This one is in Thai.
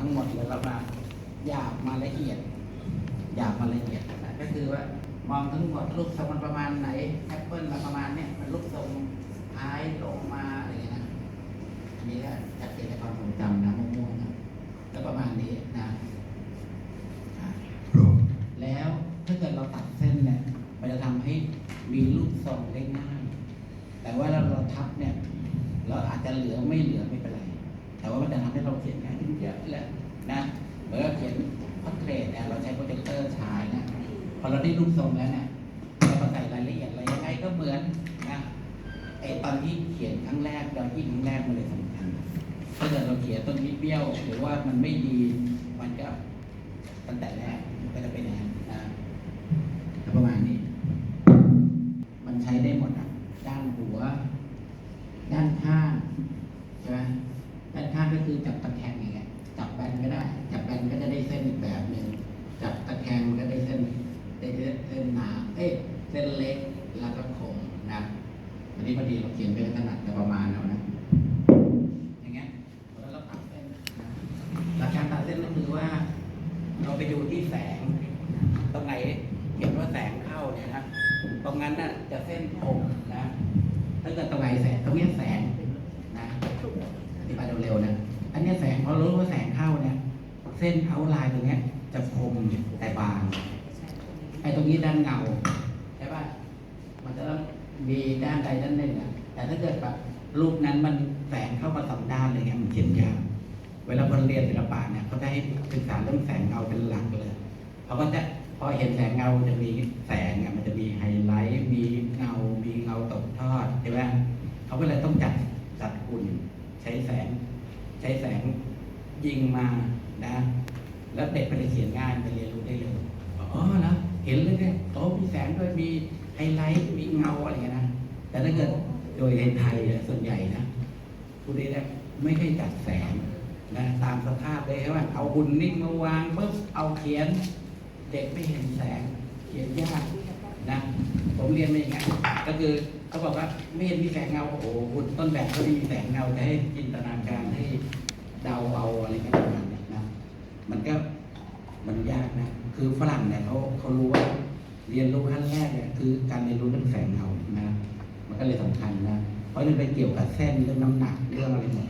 ทั้งหมดเลยเรามาหยาบมาละเอียดหยาบมาละเอียดนะก็คือว่ามองทั้งหมดรูปทรงมันประมาณไหนแอปเปิลมาประมาณเนี้ยมันรูปทรงท้ายลงมาอะไรอย่างเงี้ยนะอันนี้ก็จัดเจนในความทรงจำนะม่วงๆนะก็ประมาณนี้นะอะแล้วถ้าเกิดเราตัดเส้นเนี่ยมันจะทำให้มีรูปทรงได้ง่ายแต่ว่าเราเราทับเนี่ย เราอาจจะเหลือไม่เหลือไม่เป็นไร แต่ว่ามันจะทำให้เราเขียนง่ายขึ้นเยอะเลยนะเมือนกับเขียนพอร์เทรตเนี่ยเราใช้โปรเจคเตอร์ฉายนะพอเราได้รูปทรงแล้วเนี่ยเรามาใส่รายละเอียดอะไรยังไงก็เหมือนนะไอตอนที่เขียนครั้งแรกตอนที่ครั้งแรกมันเลยสำคัญถ้าเกิดเราเขียนต้นนี้เบี้ยวหรือว่ามันไม่ดีมันก็ตั้งแต่แรก ก็คือจับตะแคงอย่างเงี้ยจับแบนก็ได้ จับแบนก็จะได้เส้นอีกแบบหนึ่งจับตะแคงก็ได้เส้นได้เส้นหนาเอ้ยเส้นเล็กแล้วก็คมนะอันนี้พอดีเราเขียนไปถนัดแต่ประมาณเอานะอย่างเงี้ยแล้วเราตัดเส้นนะหลักการตัดเส้นก็คือว่า เราไปดูที่แสง ตรงไหนเห็นว่าแสงเข้าเนี่ยนะตรงนั้นน่ะจะเส้นคมนะถ้าเกิดตรงไหนแสงตรงนี้แสงนะอธิบายเร็วๆนะ อั นเนี้ยแสงพอรู้ว่าแสงเข้าเนี่ย เส้นเอาลายตรงนี้จะคมแต่บางไอ้ตรงนี้ด้านเงาใช่ป่ะมันจะต้องมีด้านใดด้านหนึ่งอะแต่ถ้าเกิดแบบรูปนั้นมันแสงเข้ามาสองด้านเลยเงี้ยมันเขียนยากเวลาคนเรียนศิลปะเนี่ยเขาจะให้ศึกษาเรื่องแสงเงาเป็นหลักเลยเขาก็จะพอเห็นแสงเงาจะมีแสงอะมันจะมีไฮไลท์ มีเงา มีเงาตกทอดใช่ไหมเขาก็เลยต้องจัดจัดอุ่นใช้แสง ใช้แสงยิงมานะ แล้วเด็กมันจะเขียนง่ายมันจะเรียนรู้ได้เร็วอ๋อนะเห็นเลยเนี่ยโอ้มีแสงด้วยมีไฮไลท์มีเงาอะไรนะแต่ถ้าเกิดโดยในไทยส่วนใหญ่นะผู้เรียนเนี่ยไม่ได้จัดแสงนะตามสภาพเลยว่าเอาหุ่นนิ่งมาวางปุ๊บเอาเขียน เด็กไม่เห็นแสง เขียนยากนะผมเรียนมาอย่างไงก็คือเขาบอกว่าไม่เห็นมีแสงเงาโอ้โหหุ่นต้นแบบก็ไม่มีแสงเงาจะให้จินตนาการให้เดาเอาอะไรกันประมาณเนี้ยนะ มันก็มั นยากนะคือฝรั่งเนี่ยเขาเขารู้ว่าเรียนรู้ขั้นแรกเนี่ยคือการเรียนรู้เรื่องแสงเงานะมันก็เลยสำคัญนะเพราะมันไปเกี่ยวกับเส้นเรื่องน้ำหนักเรื่องอะไรหมด